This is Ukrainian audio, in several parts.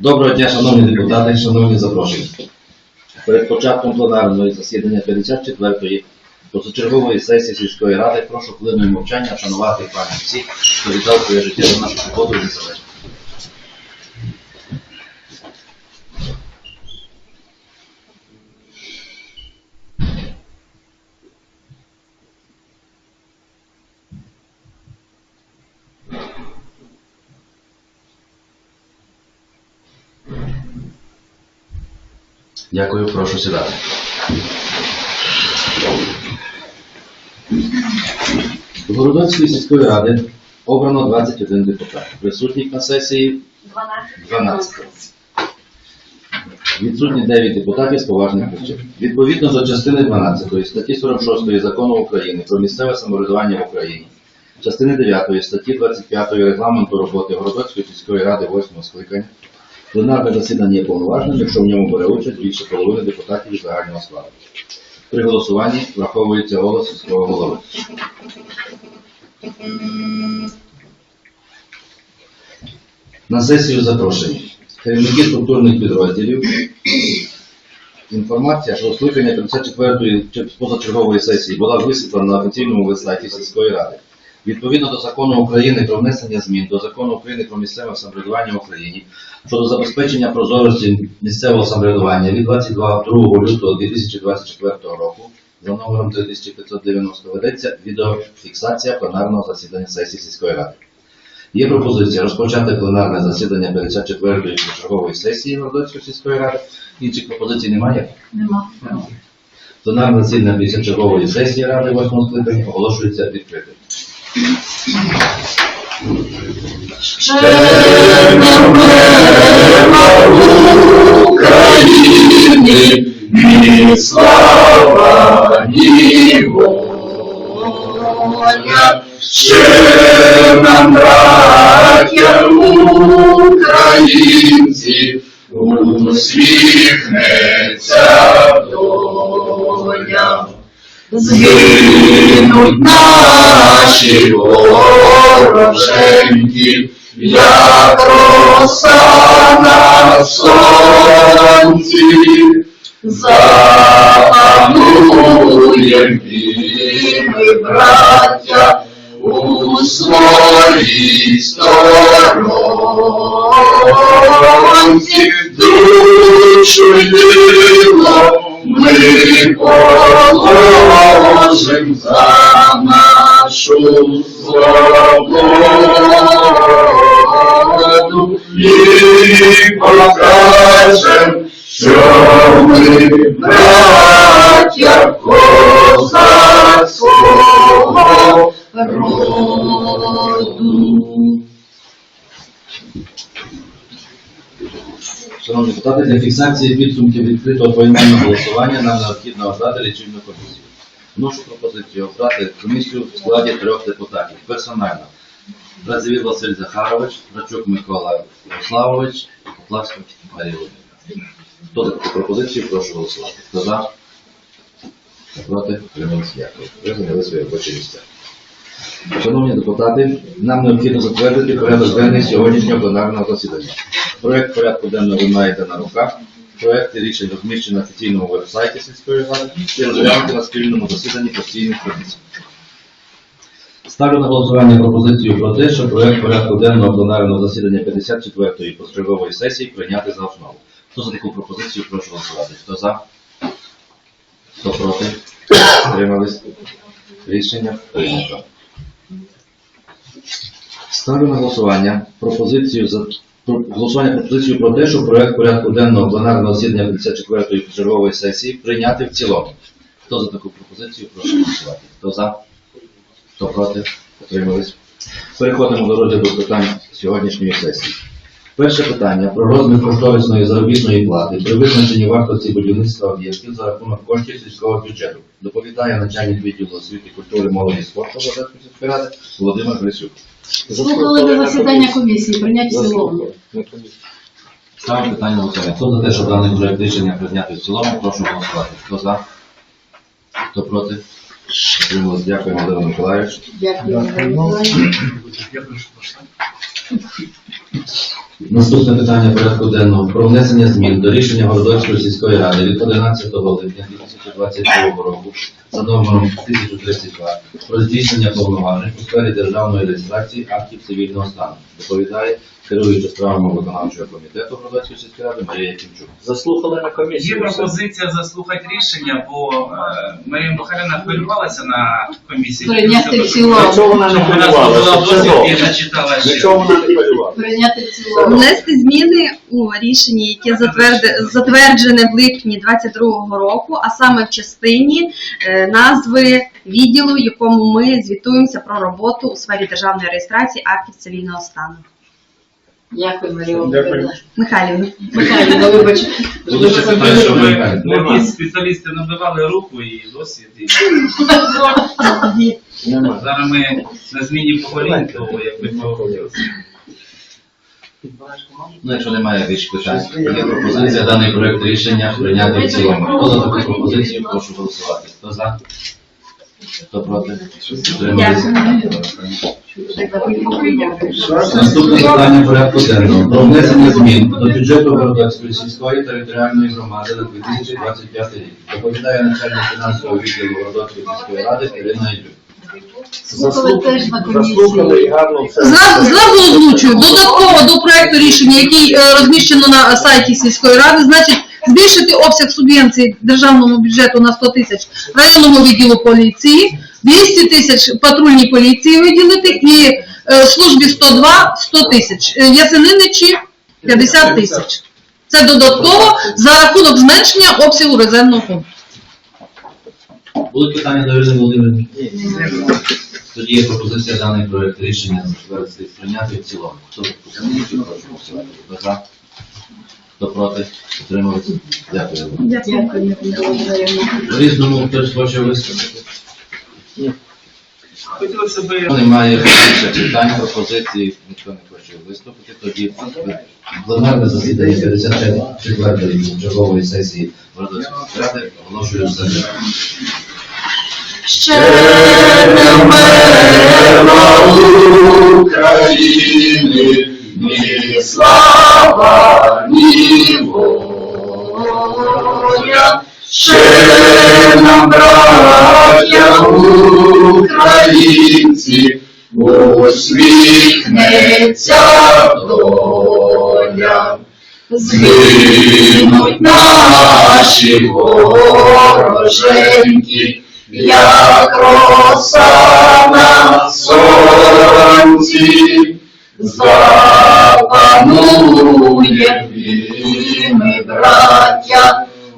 Доброго дня, шановні депутати, шановні запрошені. Перед початком пленарного засідання 54-ї позачергової сесії сільської ради прошу хвилиною мовчання вшанувати пам'ять всіх, хто віддав своє життя за нашу свободу і незалежність. Дякую, прошу сідати. До Городоцької сільської ради обрано 21 депутат. Присутніх на сесії 12. Відсутні 9 депутатів з поважних причин. Відповідно до частини 12 статті 46 Закону України про місцеве самоврядування в Україні, частини 9 статті 25 Регламенту роботи Городоцької сільської ради 8 скликання, пленарне засідання є повноважним, якщо в ньому бере участь більше половини депутатів із загального складу. При голосуванні враховується голос сільського голови. На сесію запрошені керівники структурних підрозділів. Інформація щодо скликання 54-ї позачергової сесії була висвітлена на офіційному вебсайті сільської ради. Відповідно до закону України про внесення змін до закону України про місцеве самоврядування в Україні щодо забезпечення прозорості місцевого самоврядування від 22 лютого 2024 року за номером 3590 ведеться відеофіксація пленарного засідання сесії сільської ради. Є пропозиція розпочати пленарне засідання 54-ї чергової сесії Городоцької сільської ради. Інших пропозицій немає. Нема. Пленарне засідання 50-чергової сесії Ради 8 скликання оголошується відкритим. України, ні слава, ні ще нам, браття українці, усміхнеться доля. Згинуть наші вороженьки, як роса на сонці, запануєм і ми, браття, у своїй сторонці, душу й діло ми положим за нашу свободу і покажем, що ми браття Шановні депутати, для фіксації підсумків відкритого поіменного голосування нам необхідно обрати лічильну комісію. Вношу пропозицію обрати комісію в складі трьох депутатів. Персонально. Бразивіл Василь Захарович, Рачук Микола Ярославович і Поплавська Марія Володимирівна. Хто за таку пропозицію, прошу голосувати. Хто за? Проти? Утримались? Дякую. Ви зайняли свої робочі місця. Шановні депутати, нам необхідно затвердити порядок денний сьогоднішнього пленарного засідання. Проект порядку денного ви маєте на руках. Проекти рішень розміщені на офіційному веб-сайті сільської ради і розглянути на спільному засіданні постійних комісій. Ставлю на голосування пропозицію про те, що проект порядку денного пленарного засідання 54-ї позачергової сесії прийняти за основу. Хто за таку пропозицію, прошу голосувати. Хто за? Хто проти? Утримались? Рішення прийнято. Ставлю на голосування пропозицію за голосування пропозицію про те, що проект порядку денного пленарного засідання 54-ї чергової сесії прийняти в цілому. Хто за таку пропозицію, прошу голосувати. Хто за? Хто проти? Отримались. Переходимо до розгляду питань сьогоднішньої сесії. Перше питання про розмір кошторисної заробітної плати при визначенні вартості будівництва об'єктів за рахунок коштів сільського бюджету. Доповідає начальник відділу освіти, культури, молоді і спорту Володимирської сільської ради Володимир Грисюк. Слухали до засідання комісії, прийняти в цілому. Ставимо питання на голосування. Хто за те, що даний проект рішення прийняти в цілому, прошу голосувати. Хто за? Хто проти? Утрималось. Дякую, Володимир Миколаївич. Дякую. Наступне питання порядку денного. Про внесення змін до рішення Городоцької сільської ради від 11 липня 2022 року за номером 1032 про здійснення повноважень у сфері державної реєстрації актів цивільного стану. Доповідає керуюча справами виконавчого комітету Городоцької сільської ради Марія Кімчук. Заслухали на Є пропозиція заслухати рішення, бо е, Марія Михайлівна хвилювалася на комісії. Прийняти в цілому. Нічого вона не Вона хвилювалася. зробила це досвід і начитала ще. Нічого вона не хвилювалася. Прийняти в цілому. Внести зміни у рішенні, яке затверди- затверджене в липні 22-го року, а саме в частині е, назви відділу, в якому ми звітуємося про роботу у сфері державної реєстрації актів цивільного стану. Дякую, Марія Володимирівна. Михайлівна. Михайлівна, вибач. Буде ще що Щоб виникає? нові спеціалісти набивали руку і досвід. І... Нема. Зараз ми на зміні поколінь, то як би погодилися. Ну, якщо немає більш питань, є пропозиція даний проект рішення прийняти в цілому. Хто таку пропозицію, прошу голосувати. Хто за? Хто проти? Наступне питання порядку денного. Про внесення змін до бюджету Городоцької сільської територіальної громади на 2025 рік. Доповідає начальник фінансового відділу Городоцької сільської ради Ірина Ілюк. Слухали теж на. Заслухали і гарно все. Зразу, зразу озвучую, додатково до проекту рішення, який е, розміщено на сайті сільської ради, значить збільшити обсяг субвенцій державному бюджету на 100 тисяч районному відділу поліції, 200 тисяч патрульній поліції виділити і е, службі 102 100 тисяч, Е, Ясениничі 50 тисяч. Це додатково за рахунок зменшення обсягу резервного фонду. Будуть питання до Ірини Володимирівни? Тоді є пропозиція даний проект рішення затвердити прийняти в цілому. Хто пропозицію, прошу голосувати. Хто за? Хто проти? Утрималися? Дякую. Дякую, різному хтось хоче виступити. Хотілося б Немає більше питань, пропозицій, ніхто не хоче виступити. Тоді пленарне засідання 54-ї чергової сесії Городоцької ради оголошую закритим. Ще не вмерла України, ні слава, ні. Ще нам, браття українці, усміхнеться доля. Згинуть наші вороженьки, як роса на сонці, запанує і браття,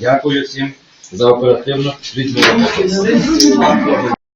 Дякую всім за оперативну відповідь.